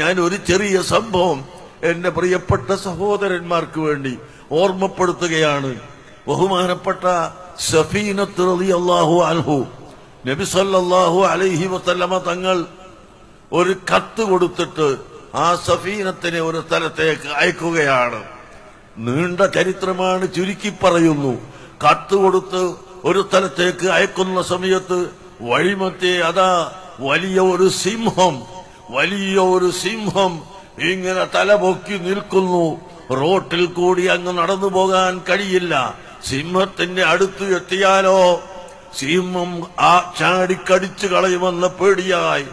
ഞാൻ ഒരു ചെറിയ സംഭവം എന്റെ പ്രിയപ്പെട്ട സഹോദരന്മാർക്ക് വേണ്ടി ഓർമ്മപ്പെടുത്തുകയാണ്. ബഹുമാനപ്പെട്ട റളിയല്ലാഹു അൻഹു നബി സല്ലല്ലാഹു അലൈഹി വസല്ലമ തങ്ങൾ ഒരു കത്ത് കൊടുത്തിട്ട് ആ സഫീനത്തിനെ ഒരു സ്ഥലത്തേക്ക് അയക്കുകയാണ്. നീണ്ട ചരിത്രമാണ് ചുരുക്കി പറയുന്നു. കത്ത് കൊടുത്ത് ഒരു സ്ഥലത്തേക്ക് അയക്കുന്ന സമയത്ത് വഴിമത്തെ അതാ വലിയ ഒരു സിംഹം വലിയ ഒരു സിംഹം ഇങ്ങനെ തലപൊക്കി നിൽക്കുന്നു. റോട്ടിൽ കൂടി അങ്ങ് നടന്നു പോകാൻ കഴിയില്ല. സിംഹത്തിന്റെ അടുത്ത് എത്തിയാലോ? സിംഹം ആ ചാടിക്കടിച്ചു കളയുമെന്ന പേടിയായി.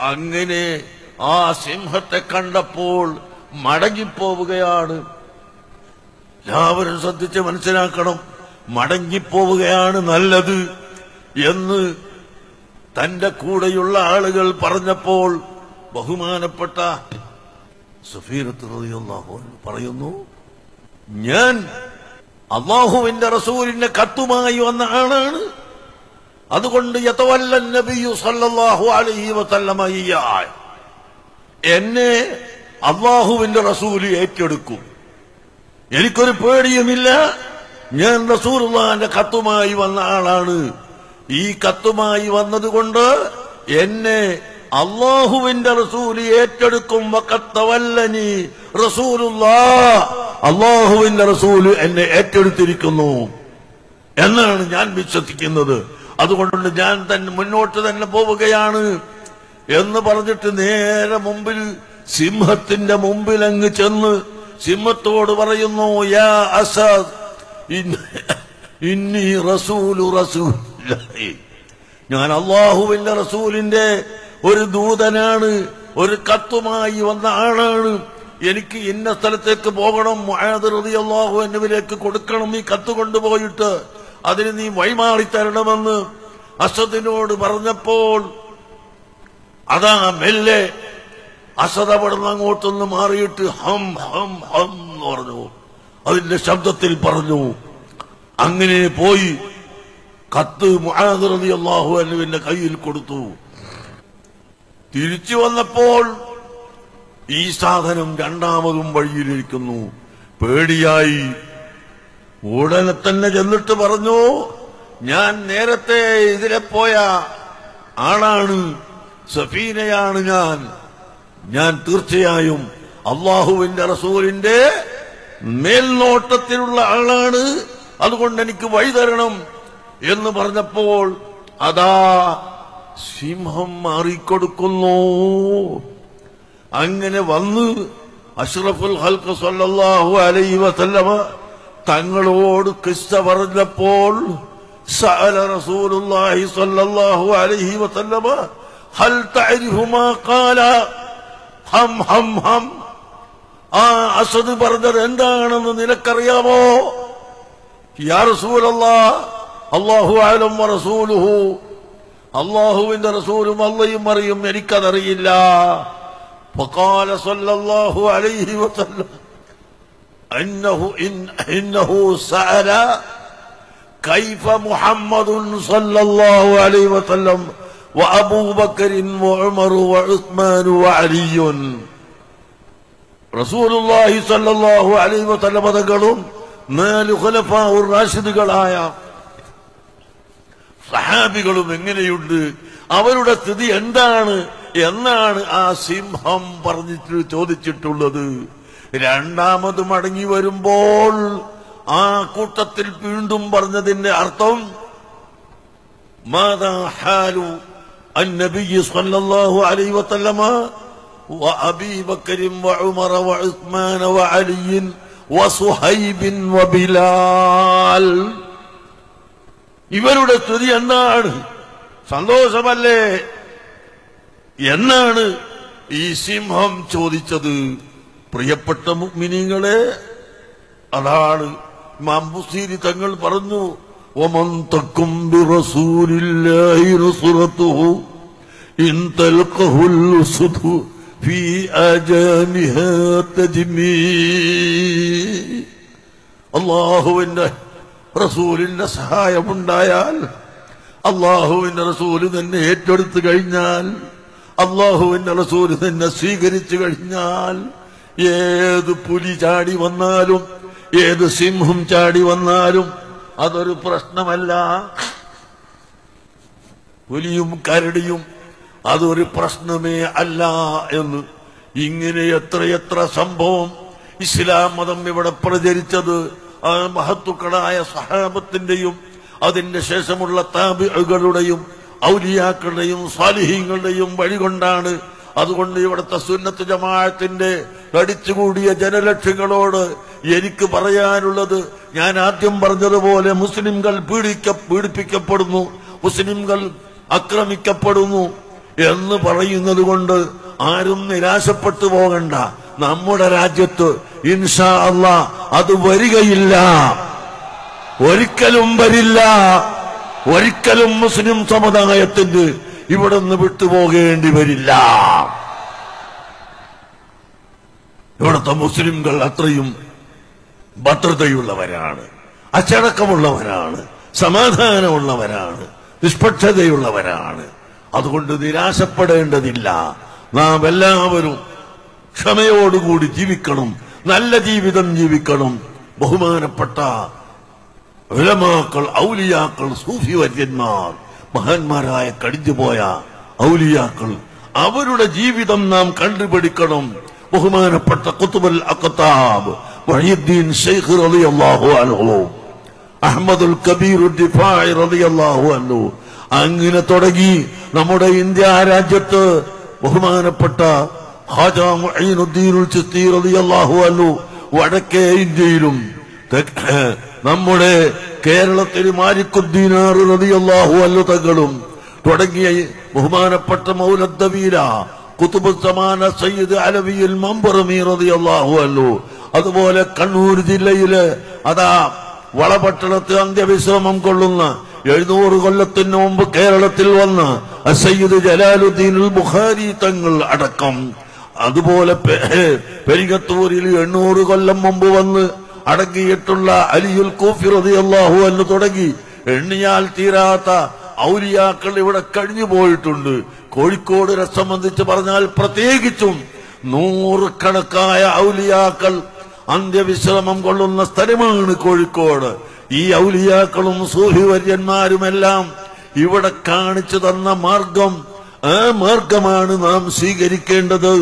അങ്ങനെ ആ സിംഹത്തെ കണ്ടപ്പോൾ മടങ്ങിപ്പോവുകയാണ്. എല്ലാവരും ശ്രദ്ധിച്ച് മനസ്സിലാക്കണം. മടങ്ങിപ്പോവുകയാണ് നല്ലത് എന്ന് തന്റെ കൂടെയുള്ള ആളുകൾ പറഞ്ഞപ്പോൾ ബഹുമാനപ്പെട്ട സുഫീറത്ത് റളിയല്ലാഹു പറയുന്നു ഞാൻ അള്ളാഹുവിന്റെ റസൂലിന്റെ കത്തുമായി വന്ന ആളാണ്. അതുകൊണ്ട് യതവല്ല നബിയു സല്ലല്ലാഹു അലൈഹി എന്നെ അള്ളാഹുവിന്റെ റസൂൽ ഏറ്റെടുക്കും. എനിക്കൊരു പേടിയുമില്ല. ഞാൻ റസൂലുള്ളാന്റെ കത്തുമായി വന്ന ആളാണ്. ഈ കത്തുമായി വന്നതുകൊണ്ട് എന്നെ അള്ളാഹുവിന്റെ റസൂൽ ഏറ്റെടുക്കും. വക്കത്തവല്ലനി റസൂലുള്ളാ അള്ളാഹുവിന്റെ റസൂൽ എന്നെ ഏറ്റെടുത്തിരിക്കുന്നു. എന്നാണ് ഞാൻ വിശ്വസിക്കുന്നത്. അതുകൊണ്ട് ഞാൻ തന്നെ മുന്നോട്ട് തന്നെ പോവുകയാണ്. എന്ന് പറഞ്ഞിട്ട് നേരെ മുമ്പിൽ സിംഹത്തിന്റെ മുമ്പിൽ അങ്ങ് ചെന്ന് സിംഹത്തോട് പറയുന്നു യാ അസാദ് ഇന്ന- റസൂലു റസൂലുള്ളാഹി ഞാൻ അള്ളാഹുവിന്റെ റസൂലിന്റെ ഒരു ദൂതനാണ് ഒരു കത്തുമായി വന്ന ആളാണ്. എനിക്ക് ഇന്ന സ്ഥലത്തേക്ക് പോകണം മുആദ് റളിയല്ലാഹു എന്നിവരിലേക്ക് കൊടുക്കണം ഈ കത്ത് കൊണ്ടുപോയിട്ട് അതിന് നീ വൈമാറി തരണമെന്ന് അസദിനോട് പറഞ്ഞപ്പോൾ അതാ മെല്ലെ അസദ് അവിടുന്ന് അങ്ങോട്ടൊന്ന് മാറിയിട്ട് ഹം ഹം ഹം എന്ന് പറഞ്ഞു. അതിന്റെ ശബ്ദത്തിൽ പറഞ്ഞു. അങ്ങനെ പോയി കത്ത് മുആദ് എന്നിവന്റെ കയ്യിൽ കൊടുത്തു. തിരിച്ചു വന്നപ്പോൾ ഈ സാധനം രണ്ടാമതും വഴിയിലിരിക്കുന്നു പേടിയായി. ഉടനെ തന്നെ ചെന്നിട്ട് പറഞ്ഞു ഞാൻ നേരത്തെ ഇതിലെ പോയ ആളാണ്. സഫീനയാണ് ഞാൻ. ഞാൻ തീർച്ചയായും അള്ളാഹുവിന്റെ റസൂലിന്റെ മേൽനോട്ടത്തിലുള്ള ആളാണ്. അതുകൊണ്ട് എനിക്ക് വഴി തരണം. എന്ന് പറഞ്ഞപ്പോൾ അതാ സിംഹം മാറിക്കൊടുക്കുന്നു. അങ്ങനെ വന്ന് അഷ്റഫുൽ ഹൽക്ക് സല്ലാഹു അലൈ വസല്ലമ തങ്ങളോട് ക്രിസ്ത പറഞ്ഞപ്പോൾ റസൂലുള്ളാഹി ഹൽ ഖാല? ഹം ഹം ഹം. ആ അസദ് പറഞ്ഞത് എന്താണെന്ന് നിനക്കറിയാമോ? യാ റസൂലല്ലാ അല്ലാഹു അലം റസൂലുഹു. അള്ളാഹുവിന്റെ റസൂലും അള്ളയും അറിയും എനിക്കതറിയില്ല فقال صلى الله عليه وسلم أنه إن إنه سأل كيف محمد صلى الله عليه وسلم وأبو بكر وعمر وعثمان وعلي رسول الله صلى الله عليه وسلم തങ്ങളും നാല് ഖുലഫാഉർ റാഷിദുകളായ സഹാബികളും എങ്ങനെയുണ്ട് അവരുടെ സ്ഥിതി എന്താണ് എന്നാണ് ആ സിംഹം പറഞ്ഞിട്ട് ചോദിച്ചിട്ടുള്ളത് രണ്ടാമത് മടങ്ങി വരുമ്പോൾ ആ കൂട്ടത്തിൽ വീണ്ടും പറഞ്ഞതിന്റെ അർത്ഥം മാതാ ഹാലു النبي صلى الله عليه وسلم وأبي بكر وعمر وعثمان وعلي وصهيب وبلال ഇവരുടെ സ്ഥിതി എന്താണ് സന്തോഷമല്ലേ? എന്നാണ് ഈ സിംഹം ചോദിച്ചത്. പ്രിയപ്പെട്ട മുഗ്മിനിങ്ങളെ അതാണ് മാമ്പുസീരി തങ്ങൾ പറഞ്ഞു ഒമൻ തക്കും അള്ളാഹുവിന്റെ റസൂലിന്റെ സഹായമുണ്ടായാൽ അള്ളാഹുവിന്റെ റസൂൽ തന്നെ ഏറ്റെടുത്തു കഴിഞ്ഞാൽ അള്ളാഹുവിന്റെ റസൂൽ തന്നെ സ്വീകരിച്ചു കഴിഞ്ഞാൽ ഏത് പുലി ചാടി വന്നാലും ഏത് സിംഹം ചാടി വന്നാലും അതൊരു പ്രശ്നമല്ല. പുലിയും കരടിയും അതൊരു പ്രശ്നമേ അല്ല എന്ന്. ഇങ്ങനെ എത്രയെത്ര സംഭവം ഇസ്ലാം മതം ഇവിടെ പ്രചരിച്ചത് ആ മഹത്തുക്കളായ സഹാബത്തിന്റെയും അതിന്റെ ശേഷമുള്ള താബികളുടെയും ഔലിയാക്കളുടെയും സാലിഹീങ്ങളുടെയും വഴികൊണ്ടാണ് അതുകൊണ്ട് ഇവിടുത്തെ സുന്നത്ത് ജമാഅത്തിന്റെ കടിച്ചുകൂടിയ ജനലക്ഷങ്ങളോട് എനിക്ക് പറയാനുള്ളത്. ഞാൻ ആദ്യം പറഞ്ഞതുപോലെ മുസ്ലിംകൾ പീഡിക്ക പീഡിപ്പിക്കപ്പെടുന്നു മുസ്ലിംകൾ ആക്രമിക്കപ്പെടുന്നു എന്ന് പറയുന്നത് കൊണ്ട് ആരും നിരാശപ്പെട്ടു പോകണ്ട. നമ്മുടെ രാജ്യത്ത് ഇൻഷാ അള്ളാ അത് വരികയില്ല. ഒരിക്കലും വരില്ല. ഒരിക്കലും മുസ്ലിം സമുദായത്തിന് ഇവിടെ നിന്ന് വിട്ടുപോകേണ്ടി വരില്ല. ഇവിടുത്തെ മുസ്ലിംകൾ അത്രയും ഭദ്രതയുള്ളവരാണ് അച്ചടക്കമുള്ളവരാണ് സമാധാനമുള്ളവരാണ് നിഷ്പക്ഷതയുള്ളവരാണ്. അതുകൊണ്ട് നിരാശപ്പെടേണ്ടതില്ല. നാം എല്ലാവരും ക്ഷമയോടുകൂടി ജീവിക്കണം. നല്ല ജീവിതം ജീവിക്കണം. ബഹുമാനപ്പെട്ട വിലമാക്കൾ ഔലിയാക്കൾ സൂഫി വര്യന്മാർ മഹാന്മാരായ കടിഞ്ഞുപോയ ഔലിയാക്കൾ അവരുടെ ജീവിതം നാം കണ്ടുപിടിക്കണം. ബഹുമാനപ്പെട്ട കുത്തുബൽ അക്കത്താബ് വഹീദ്ദീൻ ഷെയ്ഖ് റളിയല്ലാഹു അൻഹു അഹമ്മദുൽ കബീർ ദിഫാഇ റളിയല്ലാഹു അൻഹു. അങ്ങനെ തുടങ്ങി നമ്മുടെ ഇന്ത്യ രാജ്യത്ത് ബഹുമാനപ്പെട്ട റളിയല്ലാഹു അൻഹു വടക്കേ ഇന്ത്യയിലും നമ്മുടെ കേരളത്തിൽ മാലിക്കുദ്ദീനാർ റളിയല്ലാഹു അൻഹു തങ്ങളും തുടങ്ങിയ ബഹുമാനപ്പെട്ട മൗലദ്ദവീര കുത്തുബ് സമാന സയ്യിദ് അലവിയിൽ മമ്പറമീ റളിയല്ലാഹു അൻഹു അതുപോലെ കണ്ണൂർ ജില്ലയിൽ അതാ വളപട്ടണത്ത് അന്ത്യവിശ്രമം കൊള്ളുന്ന എഴുന്നൂറ് കൊല്ലത്തിന് മുമ്പ് കേരളത്തിൽ വന്ന് സയ്യിദ് ജലാലുദ്ദീൻ ബുഖാരി തങ്ങൾ അടക്കം അതുപോലെ പെരികത്തൂരിൽ എണ്ണൂറ് കൊല്ലം മുമ്പ് വന്ന് അടങ്ങിയിട്ടുള്ള അലിയുൽ കൂഫി റളിയല്ലാഹു എന്ന് തുടങ്ങി. എണ്ണിയാൽ തീരാത്ത ഔലിയാക്കൾ ഇവിടെ കഴിഞ്ഞു പോയിട്ടുണ്ട്. കോഴിക്കോടിനെ സംബന്ധിച്ച് പറഞ്ഞാൽ പ്രത്യേകിച്ചും നൂറുകണക്കായ ഔലിയാക്കൾ അന്ത്യവിശ്രമം കൊള്ളുന്ന സ്ഥലമാണ് കോഴിക്കോട്. ഈ ഔലിയാക്കളും സൂഹിവര്യന്മാരുമെല്ലാം ഇവിടെ കാണിച്ചു തന്ന മാർഗം ആ മാർഗമാണ് നാം സ്വീകരിക്കേണ്ടത്.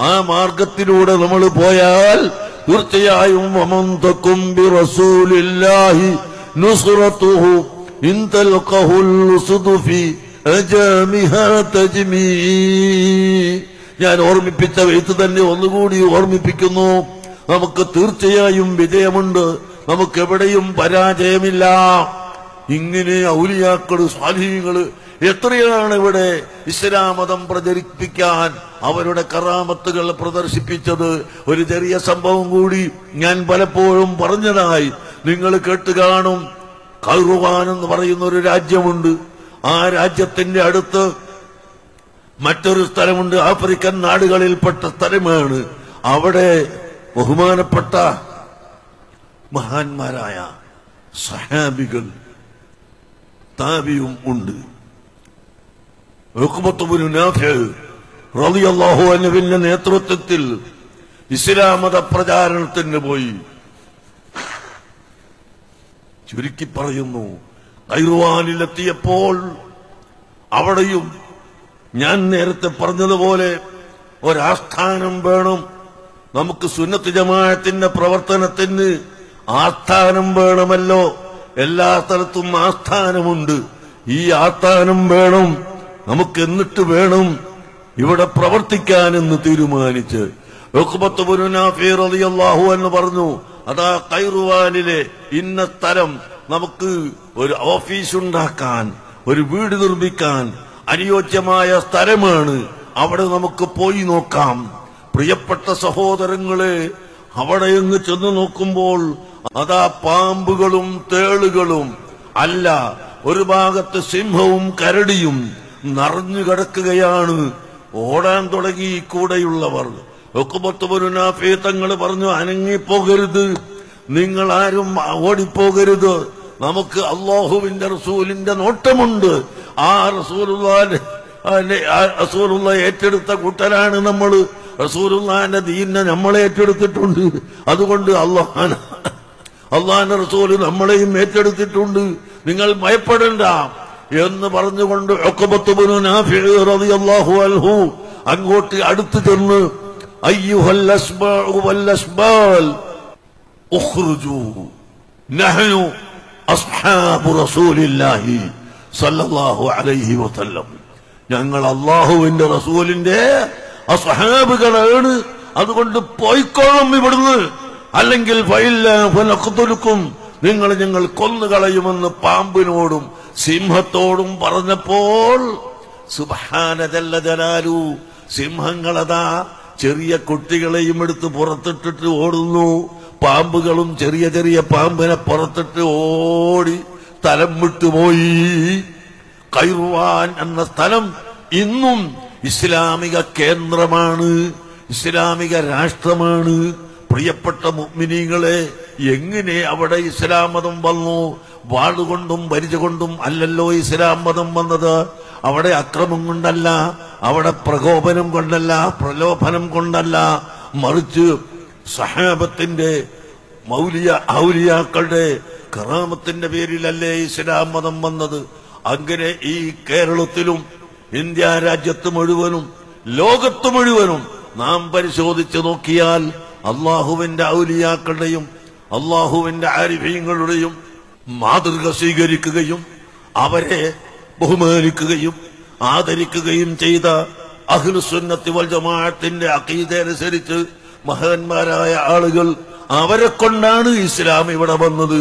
ആ മാർഗത്തിലൂടെ നമ്മൾ പോയാൽ തീർച്ചയായും ഞാൻ ഓർമ്മിപ്പിച്ച വെയ്ത്ത് തന്നെ ഒന്നുകൂടി ഓർമ്മിപ്പിക്കുന്നു. നമുക്ക് തീർച്ചയായും വിജയമുണ്ട്. നമുക്ക് എവിടെയും പരാജയമില്ല. ഇങ്ങനെ ഔലിയാക്കൾ സ്വാധീനങ്ങൾ എത്രയാണ് ഇവിടെ ഇസ്ലാമതം പ്രചരിപ്പിക്കാൻ അവരുടെ കറാമത്തുകൾ പ്രദർശിപ്പിച്ചത് ഒരു ചെറിയ സംഭവം കൂടി ഞാൻ പലപ്പോഴും പറഞ്ഞതായി. നിങ്ങൾ കേട്ട് കാണും. കൗറുവാൻ എന്ന് പറയുന്ന ഒരു രാജ്യമുണ്ട്. ആ രാജ്യത്തിന്റെ അടുത്ത് മറ്റൊരു സ്ഥലമുണ്ട്. ആഫ്രിക്കൻ നാടുകളിൽപ്പെട്ട സ്ഥലമാണ്. അവിടെ ബഹുമാനപ്പെട്ട മഹാന്മാരായ സഹാബികൾ താബിയും ഉണ്ട്. നാഫിഅ് റളിയല്ലാഹു അൻഹുവിന്റെ നേതൃത്വത്തിൽ ഇസ്ലാം മത പ്രചാരണത്തിന് പോയി. ചുരുക്കി പറയുന്നു കൈറുവാനിലെത്തിയപ്പോൾ അവിടെയും ഞാൻ നേരത്തെ പറഞ്ഞതുപോലെ ഒരാസ്ഥാനം വേണം. നമുക്ക് സുന്നത്ത് ജമാഅത്തിന്റെ പ്രവർത്തനത്തിന് ആസ്ഥാനം വേണമല്ലോ. എല്ലാ സ്ഥലത്തും ആസ്ഥാനമുണ്ട്. ഈ ആസ്ഥാനം വേണം. നമുക്ക് എന്നിട്ട് വേണം ഇവിടെ പ്രവർത്തിക്കാനെന്ന് തീരുമാനിച്ച് അള്ളാഹു എന്ന് പറഞ്ഞു അതാ കൈറുവാനിലെ ഇന്ന സ്ഥലം നമുക്ക് ഒരു ഓഫീസ് ഉണ്ടാക്കാൻ ഒരു വീട് നിർമ്മിക്കാൻ അനുയോജ്യമായ സ്ഥലമാണ്. അവിടെ നമുക്ക് പോയി നോക്കാം. പ്രിയപ്പെട്ട സഹോദരങ്ങളെ അവിടെ എങ്ങ് ചെന്ന് നോക്കുമ്പോൾ അതാ പാമ്പുകളും തേളുകളും അല്ല ഒരു ഭാഗത്ത് സിംഹവും കരടിയും നിറഞ്ഞു കിടക്കുകയാണ്. ഓടാൻ തുടങ്ങി കൂടെയുള്ളവർ. ഒക്കുപത്തുപുരുനാഫേ തങ്ങൾ പറഞ്ഞു അനങ്ങിപ്പോകരുത്. നിങ്ങൾ ആരും ഓടിപ്പോകരുത്. നമുക്ക് അള്ളാഹുവിന്റെ റസൂലിന്റെ നോട്ടമുണ്ട്. ആ റസൂലുള്ളാന്റെ റസൂലുള്ള ഏറ്റെടുത്ത കൂട്ടരാണ് നമ്മൾ റസൂലുള്ളാന്റെ ദീനെ നമ്മൾ ഏറ്റെടുത്തിട്ടുണ്ട്. അതുകൊണ്ട് അള്ളാഹാന അള്ളാഹാന്റെ റസൂൽ നമ്മളെയും ഏറ്റെടുത്തിട്ടുണ്ട്. നിങ്ങൾ ഭയപ്പെടണ്ട. എന്ന് പറഞ്ഞുകൊണ്ട് അങ്ങോട്ട് അടുത്തു ചെന്ന് ഞങ്ങൾ അള്ളാഹുവിന്റെ റസൂലിന്റെ അസ്ഹാബുകളാണ്. അതുകൊണ്ട് പോയിക്കോളും ഇവിടുന്ന്. അല്ലെങ്കിൽ നിങ്ങൾ ഞങ്ങൾ കൊന്നുകളയുമെന്ന് പാമ്പിനോടും സിംഹത്തോടും പറഞ്ഞപ്പോൾ സുബഹാനജല്ല ജലാലു സിംഹങ്ങളതാ ചെറിയ കുട്ടികളെയും എടുത്ത് പുറത്തിട്ടിട്ട് ഓടുന്നു. പാമ്പുകളും ചെറിയ ചെറിയ പാമ്പിനെ പുറത്തിട്ട് ഓടി സ്ഥലം വിട്ടുപോയി. കൈറുവാൻ എന്ന സ്ഥലം ഇന്നും ഇസ്ലാമിക കേന്ദ്രമാണ് ഇസ്ലാമിക രാഷ്ട്രമാണ്. പ്രിയപ്പെട്ട മുഗ്മിനീങ്ങളെ എങ്ങനെ അവിടെ ഇസ്ലാമതം വന്നു? വാളുകൊണ്ടും പരിച കൊണ്ടും അല്ലല്ലോ ഇസ്ലാം മതം വന്നത്. അവിടെ അക്രമം കൊണ്ടല്ല അവിടെ പ്രകോപനം കൊണ്ടല്ല പ്രലോഭനം കൊണ്ടല്ല. മറിച്ച് സഹാബത്തിന്റെ മൗലിയ ഔലിയാക്കളുടെ കറാമത്തിന്റെ പേരിലല്ലേ ഇസ്ലാം മതം വന്നത്. അങ്ങനെ ഈ കേരളത്തിലും ഇന്ത്യ രാജ്യത്ത് മുഴുവനും ലോകത്ത് മുഴുവനും നാം പരിശോധിച്ചു നോക്കിയാൽ അള്ളാഹുവിന്റെ ഔലിയാക്കളുടെയും അള്ളാഹുവിന്റെ ആരിഫ്യങ്ങളുടെയും മാതൃക സ്വീകരിക്കുകയും അവരെ ബഹുമാനിക്കുകയും ആദരിക്കുകയും ചെയ്ത അഖിലുസുന്നത്തി വൽ ജമാഅത്തിന്റെ അനുസരിച്ച് മഹാന്മാരായ ആളുകൾ അവരെ കൊണ്ടാണ് ഇസ്ലാം ഇവിടെ വന്നത്.